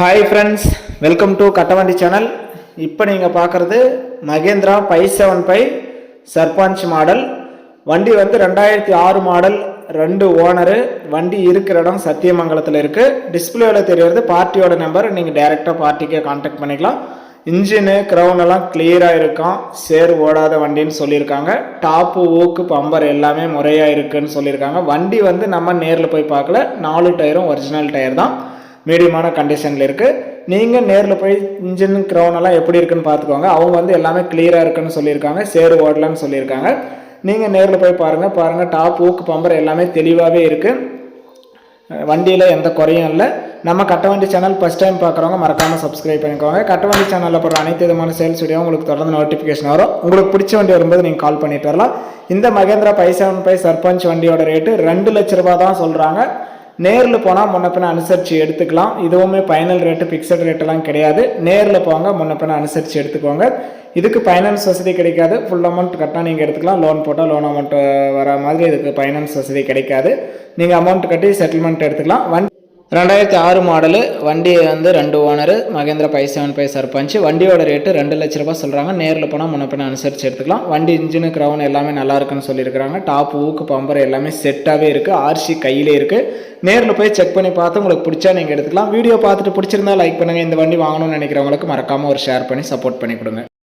Hi friends welcome to Kattavandi channel இப்போ நீங்கள் பார்க்குறது Mahindra five seven five Sarpanch model வண்டி வந்து ரெண்டாயிரத்தி ஆறு மாடல் ரெண்டு ஓனரு வண்டி இருக்கிற இடம் சத்தியமங்கலத்தில் இருக்குது டிஸ்பிளேவில் தெரியறது பார்ட்டியோட நம்பர் நீங்கள் டைரெக்டாக பார்ட்டிக்கே காண்டாக்ட் பண்ணிக்கலாம். இன்ஜினு க்ரௌன் எல்லாம் கிளியராக இருக்கும் சேர் ஓடாத வண்டின்னு சொல்லியிருக்காங்க. டாப்பு ஊக்கு பம்பர் எல்லாமே முறையாக இருக்குன்னு சொல்லியிருக்காங்க. வண்டி வந்து நம்ம நேரில் போய் பார்க்கல. நாலு டயரும் ஒரிஜினல் டயர் தான். மீடியமான கண்டிஷனில் இருக்குது நீங்கள் நேரில் போய் இன்ஜின் க்ரௌனெல்லாம் எப்படி இருக்குன்னு பார்த்துக்கோங்க. அவங்க வந்து எல்லாமே கிளியராக இருக்குன்னு சொல்லியிருக்காங்க. சேரு ஓடலன்னு சொல்லியிருக்காங்க. நீங்கள் நேரில் போய் பாருங்கள் பாருங்கள் டாப் ஊக்கு பம்பர் எல்லாமே தெளிவாகவே இருக்குது வண்டியில் எந்த குறையும் இல்லை. நம்ம கட்டவண்டி சேனல் ஃபஸ்ட் டைம் பார்க்குறவங்க மறக்காமல் சப்ஸ்கிரைப் பண்ணிக்கோங்க. கட்டவண்டி சேனலில் போகிற அனைத்து விதமான சேல்ஸ் வீடியோ உங்களுக்கு தொடர்ந்து நோட்டிஃபிகேஷன் வரும். உங்களுக்கு பிடிச்ச வண்டி வரும்போது நீங்கள் கால் பண்ணிட்டு வரலாம். இந்த Mahindra five seven five Sarpanch வண்டியோட ரேட்டு ரெண்டு லட்ச ரூபா தான் சொல்கிறாங்க நேரில் போனால் முன்னப்பின பின்ன அனுசரித்து எடுத்துக்கலாம். இதுவுமே ஃபைனல் ரேட்டு ஃபிக்ஸட் ரேட்டெல்லாம் கிடையாது. நேரில் போங்க முன்னப்பின பின்ன அனுசரித்து எடுத்துக்கோங்க. இதுக்கு ஃபைனான்ஸ் வசதி கிடைக்காது. ஃபுல் அமௌண்ட் கட்டினா நீங்கள் எடுத்துக்கலாம். லோன் போட்டால் லோன் அமௌண்ட் வர மாதிரி இதுக்கு ஃபைனான்ஸ் வசதி கிடைக்காது. நீங்கள் அமௌண்ட் கட்டி செட்டில்மெண்ட் எடுத்துக்கலாம். வண்டி ரெண்டாயிரத்தி ஆறு மாடலு வண்டி வந்து ரெண்டு owner Mahindra five seven five Sarpanch. வண்டியோட ரேட்டு ரெண்டு லட்ச ரூபாய் சொல்கிறாங்க நேரில் போனால் முன்னப்பின அனுசரித்து எடுத்துக்கலாம். வண்டி இன்ஜினு க்ரௌன் எல்லாமே நல்லா இருக்குன்னு சொல்லியிருக்கிறாங்க. டாப் ஊக்கு பம்பர் எல்லாமே செட்டாகவே இருக்குது ஆர்சி கையிலே இருக்குது நேரில் போய் செக் பண்ணி பார்த்து உங்களுக்கு பிடிச்சா நீங்கள் எடுத்துக்கலாம். வீடியோ பார்த்துட்டு பிடிச்சிருந்தா லைக் பண்ணுங்கள் இந்த வண்டி வாங்கணும்னு நினைக்கிறவங்களுக்கு மறக்காமல் ஒரு ஷேர் பண்ணி சப்போர்ட் பண்ணி கொடுங்க.